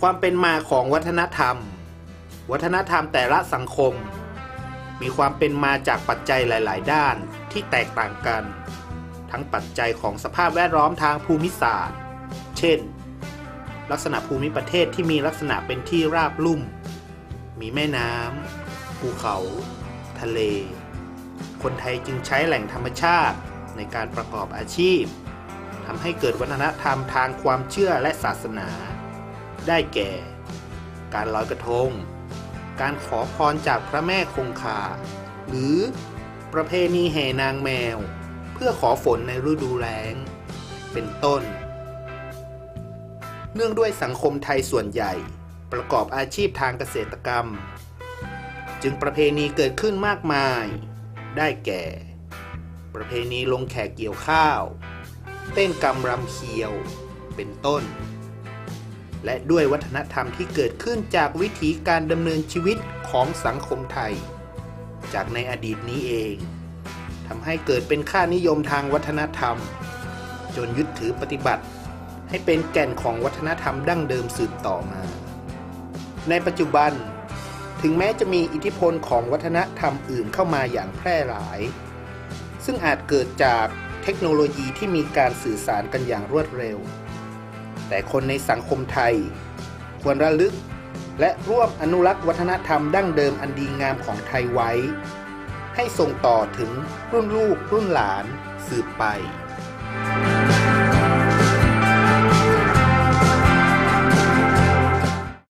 ความเป็นมาของวัฒนธรรม วัฒนธรรมแต่ละสังคม มีความเป็นมาจากปัจจัยหลาย ๆ ด้านที่แตกต่างกัน ทั้งปัจจัยของสภาพแวดล้อมทางภูมิศาสตร์ เช่น ลักษณะภูมิประเทศที่มีลักษณะเป็นที่ราบลุ่ม มีแม่น้ำภูเขา ทะเล คนไทยจึงใช้แหล่งธรรมชาติในการประกอบอาชีพทำให้เกิดวัฒนธรรมทางความเชื่อและศาสนา ได้แก่ การลอยกระทง การขอพรจากพระแม่คงคา หรือประเพณีแห่นางแมว เพื่อขอฝนในฤดูแล้ง เป็นต้น เนื่องด้วยสังคมไทยส่วนใหญ่ ประกอบอาชีพทางเกษตรกรรม จึงประเพณีเกิดขึ้นมากมาย ได้แก่ ประเพณีลงแขกเกี่ยวข้าว เต้นกำรำเคียว เป็นต้น และด้วยวัฒนธรรมที่เกิดขึ้นจากวิถีการดำเนินชีวิตของสังคมไทย จากในอดีตนี้เองทำให้เกิดเป็นค่านิยมทางวัฒนธรรม จนยึดถือปฏิบัติ ให้เป็นแก่นของวัฒนธรรมดั้งเดิมสืบต่อมา ในปัจจุบัน ถึงแม้จะมีอิทธิพลของวัฒนธรรมอื่นเข้ามาอย่างแพร่หลาย ซึ่งอาจเกิดจากเทคโนโลยีที่มีการสื่อสารกันอย่างรวดเร็ว แต่คนในสังคมไทย ควรระลึก และร่วมอนุรักษ์วัฒนธรรมดั้งเดิมอันดีงามของไทยไว้ ให้ส่งต่อถึงรุ่นลูกรุ่นหลานสืบไป